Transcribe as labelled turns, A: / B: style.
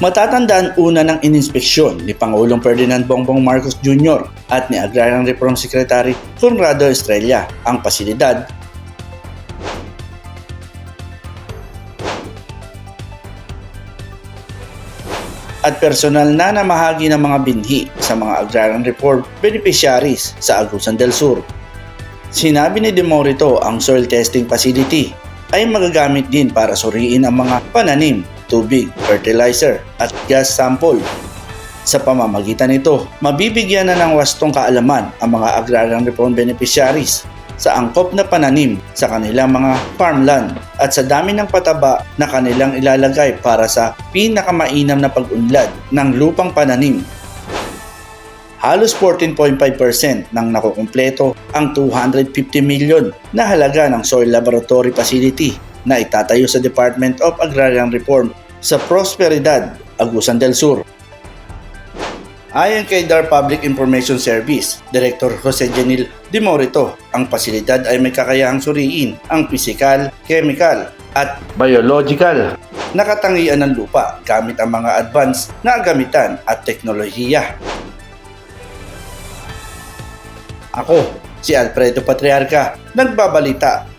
A: Matatandaan una ng ininspeksyon ni Pangulong Ferdinand Bongbong Marcos Jr. at ni Agrarian Reform Secretary Conrado Estrella ang pasilidad at personal na namahagi ng mga binhi sa mga agrarian reform beneficiaries sa Agusan del Sur. Sinabi ni Demorito ang soil testing facility ay magagamit din para suriin ang mga pananim, tubig, fertilizer at gas sample. Sa pamamagitan nito, mabibigyan na ng wastong kaalaman ang mga agrarian reform beneficiaries sa angkop na pananim sa kanilang mga farmland at sa dami ng pataba na kanilang ilalagay para sa pinakamainam na pag-unlad ng lupang pananim. Halos 14.5% ng nakukumpleto ang 250 milyon na halaga ng soil laboratory facility na itatayo sa Department of Agrarian Reform sa Prosperidad, Agusan del Sur. Ayon kay DAR Public Information Service, Director Jose Janil Dimorito, ang pasilidad ay may kakayahang suriin ang physical, chemical, at biological na katangian ng lupa gamit ang mga advanced na gamitan at teknolohiya. Ako, si Alfredo Patriarca, nagbabalita